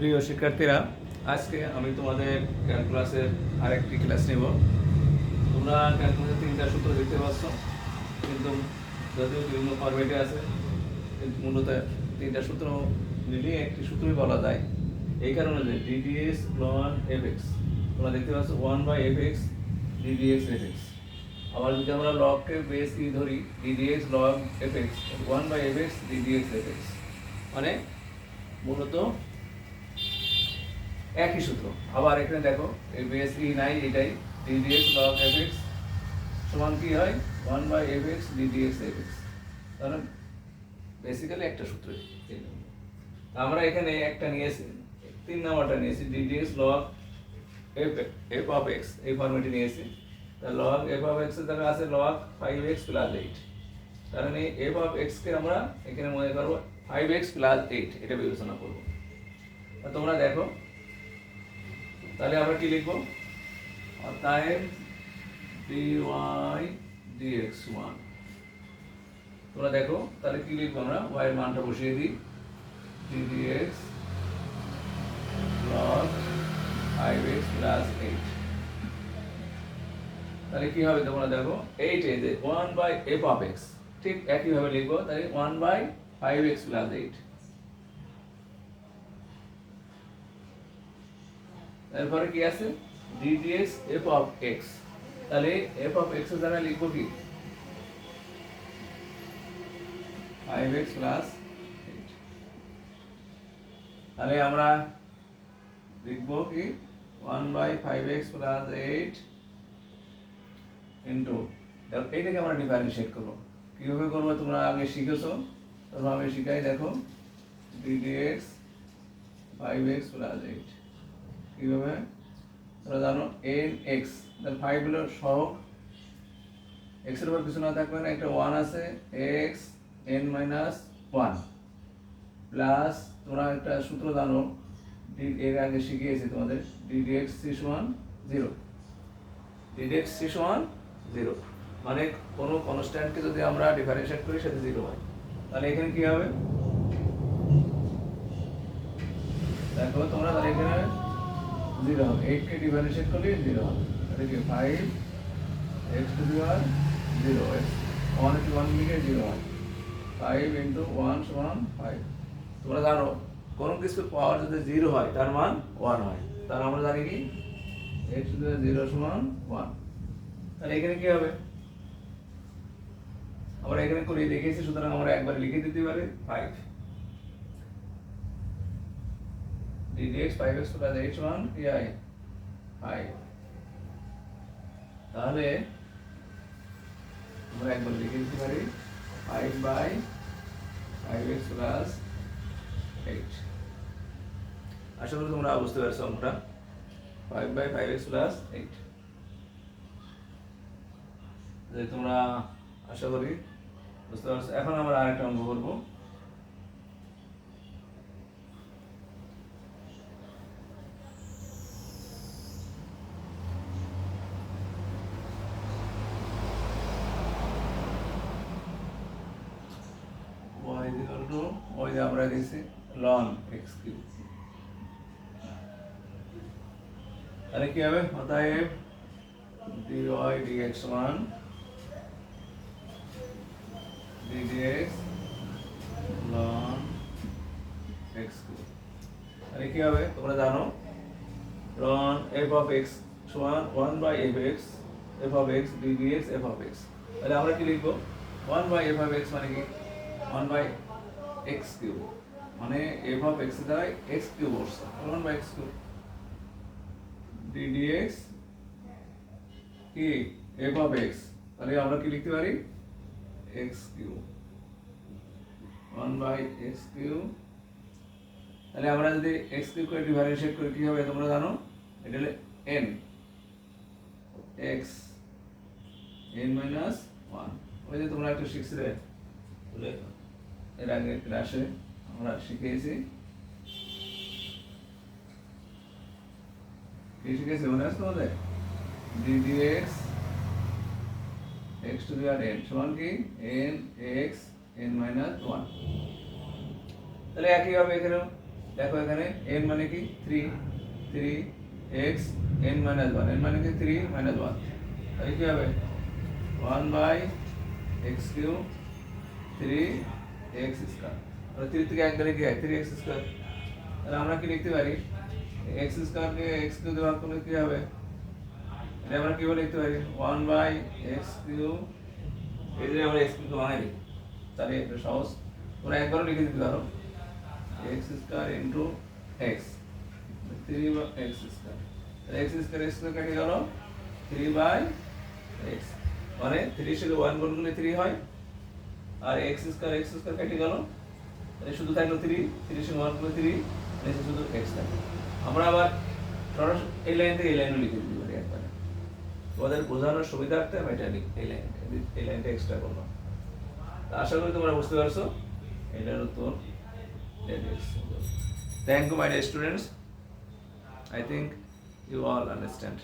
প্রিয় শিক্ষার্থীরা, আজকে আমি তোমাদের ক্যালকুলাসের আরেকটি ক্লাস নেব। তোমরা ক্যালকুলাসের তিনটা সূত্র দেখতে পাচ্ছ, কিন্তু যদিও বিভিন্ন ফরম্যাটে আছে মূলত তিনটা সূত্র মিলিয়ে একটি সূত্রই বলা যায়। এই কারণে যে ডিডিএস লন এফ এক্স তোমরা দেখতে পাচ্ছ one by f x d d x f x আবার যদি আমরা লগকে বেস কি ধরি d d x log f x one by f x d d x f x মানে মূলত একই সূত্র। আবার এখানে দেখো, এই বেস ই নাই, এটাই ডিডিএক্স লগ এফ এক্স সমান কি হয়? One by f x d d x f x তাহলে বেসিক্যালি একটা সূত্র আমরা এখানে একটা নিয়েছি, তিন নাম্বারটা নিয়েছি d d x log f f of x এই ফর্মেটে নিয়েছি। তা লগ এফ অফ এক্স তাহলে আছে log five x plus eight মানে এফ অফ এক্সকে আমরা এখানে মনে করব ফাইভ এক্স প্লাস এইট এটা বিবেচনা করব। তোমরা দেখো তাহলে আমরা কি লিখব? অতএব ডি ওয়াই ডিএক্স ওয়ান তোমরা দেখো, তাহলে কি লিখব আমরা? ওয়াই মানটা বসিয়ে দিই। D d x log five x plus eight তাহলে কি হবে তোমরা দেখো? এইট এই যে one by f of x ঠিক একইভাবে লিখব, তাহলে one by five x plus eight এরপরে কি আছে? D d x f of x তাহলে এফ অফ এক্সের দ্বারা লিখব কি? ফাইভ এক্স প্লাস তাহলে আমরা লিখব কি? One by five x plus eight into এইটাকে আমরা ডিফারেন্সিয়েট করব। কীভাবে করব? তোমরা আগে শিখেছো। তোমরা আমি শিখাই, দেখো। D d x five x plus eight কীভাবে? তোমরা জানো এন এক্স তাহলে ফাইভ হলো সহগ। এক্সের উপর কিছু না থাকবে না, একটা ওয়ান আছে x n minus one plus তোমরা একটা সূত্র জানো ডি- এর আগে শিখিয়েছি তোমাদের ডিডিএক্স সি সমান zero d d x c সমান জিরো মানে কোনো কনস্ট্যান্টকে যদি আমরা ডিফারেন্সিয়েট করি, সেটা জিরো হয়। তাহলে এখানে কি হবে? দেখো, তোমরা তাহলে এখানে জিরো হবে এইটকে ডিফারেন্সিয়েট করলে জিরো হবে তাহলে কি five x to the power zero x one to one লিখে জিরো হয় ফাইভ ইন্টু ওয়ান সমান ফাইভ তোমরা জানো কোনো কিছু পাওয়ার যদি জিরো হয় তার মান ওয়ান হয়। তাহলে আমরা জানি কি? এক্স টু দি জিরো সমান ওয়ান তাহলে এখানে কি হবে? আমরা এখানে করে দেখিয়েছি সুতরাং আমরা একবার লিখে দিতে পারি five d d x five x plus eight one কি হয় ফাইভ তাহলে আমরা একবার লিখে দিতে পারি। Five by five x plus eight আশা করি তোমরা বুঝতে পারছ আমরা five by five x plus eight যে তোমরা আশা করি বুঝতে পারছ, এখন আমরা আরেকটা অঙ্ক করব। To y যে আমরা দিয়েছি ln x কিউব তাহলে কি হবে? অতএব dy dx সমান ddx ln x কিউব তাহলে কি হবে? তোমরা জানো ln f of x সমান 1 by f x, f of x ddx f of x তাহলে আমরা কি লিখব? 1 বাই f of x মানে কি? 1 বাই x কিউব মানে f of x এর দ্বারা x কিউব বসছে। 1 বাই x কিউব ddx কি f of x তাহলে আমরা কি লিখতে পারি? X cube 1 by x cube তাহলে আমরা যদি x কিউব করে ডিফারেন্সিয়েট করি, কি হবে তোমরা জানো? এটা হলো n x n minus one ওই যে তোমরা একটু শিখছিলে এর আগে ক্লাসে আমরা শিখিয়েছি কি শিখেছি মনে আছে তোমাদের ddx x to the power n সমান কি n x n minus one তাহলে একইভাবে এখানেও দেখো? এখানে এন মানে কি? Three three x n minus one n মানে কি? থ্রি মাইনাস ওয়ান তাহলে কি হবে one by x cube three x square three থেকে এক গেলে কি হয় থ্রি এক্স স্কোয়ার তাহলে আমরা কি লিখতে পারি এক্স স্কোয়ারকে এক্স কিউ দিয়ে ভাগ করলে কি হবে এটা আমরা কীভাবে লিখতে পারি ওয়ান বাই এক্স কিউ এই যে আমরা এক্স কিউ বানাই দিই তাহলে এটা সহজ তোমরা একবারও লিখে দিতে পারো x square into x three by x square x square x square কেটে গেল থ্রি বাই এক্স মানে থ্রি সাথে ওয়ান গুণ করলে থ্রি হয় আর এক্স স্কোয়ার এক্স স্কোয়ার কেটে গেল। তাহলে শুধু থাকল থ্রি থ্রি সঙ্গে ওয়ান করলে থ্রি নিচে শুধু এক্স থাকল। আমরা আবার সরাসরি এই লাইন থেকে এই লাইনও লিখে দিতে পারি একবারে। তোমাদের বোঝানোর সুবিধার্থে আমি এটা এই লাইন এই লাইনটা এক্সট্রা করলাম। আশা করি তোমরা বুঝতে পারছ এটার উত্তর thank you my dear students I think you all understand.